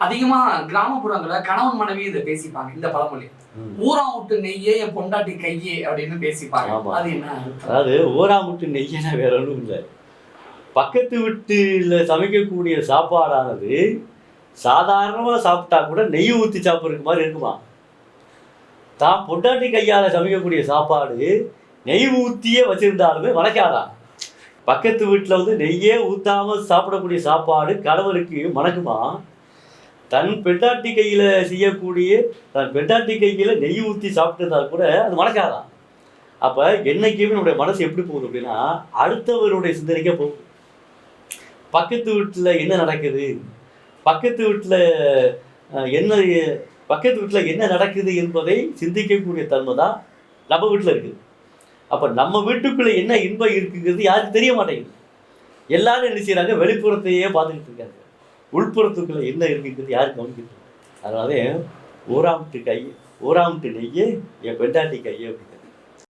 அதிகமா கிராமப்புறங்கள்ல கணவன் மனைவி இதை பேசிப்பாங்க இந்த பழமொழி. ஊரா விட்டு நெய்யே என் பொண்டாட்டி கையே அப்படின்னு பேசிப்பாங்க. அது என்ன? அதாவது ஓராமுட்டு நெய்யனா வேற ஒன்றும் இல்லை பக்கத்து வீட்டில் சமைக்கக்கூடிய சாப்பாடானது சாதாரணமாக சாப்பிட்டா கூட நெய் ஊற்றி சாப்பிட்றதுக்கு மாதிரி இருக்குமா தான் பொண்டாட்டி கையால் சமைக்கக்கூடிய சாப்பாடு நெய் ஊற்றியே வச்சிருந்தாலுமே வளைக்காதான் பக்கத்து வீட்டில் வந்து நெய்யே ஊற்றாமல் சாப்பிடக்கூடிய சாப்பாடு கணவருக்கு மணக்குமா தன் பெட்டாட்டி கையில் செய்யக்கூடிய தன் பெட்டாட்டி கையில் நெய் ஊற்றி சாப்பிட்டு கூட அது மணக்காதான். அப்போ என்னைக்குமே நம்முடைய மனசு எப்படி போகுது அப்படின்னா அடுத்தவருடைய சிந்தனைக்கே போகும். பக்கத்து வீட்டில் என்ன நடக்குது? பக்கத்து வீட்டில் என்ன பக்கத்து வீட்டில் என்ன நடக்குது என்பதை சிந்திக்கக்கூடிய தன்மை தான் நம்ம வீட்டில் இருக்குது. அப்போ நம்ம வீட்டுக்குள்ளே என்ன இன்பம் இருக்குங்கிறது யாருக்கும் தெரிய மாட்டேங்குது. எல்லாரும் என்ன செய்கிறாங்க வெளிப்புறத்தையே பார்த்துக்கிட்டு இருக்காங்க. உள்புறத்துக்குள்ளே என்ன இருக்குங்கிறது யாரும் கவனிக்கிறது? அதனால ஊராமட்டு கை ஊராமட்டு நெய்யே என் பெண்டாட்டி கையே அப்படிங்கிறது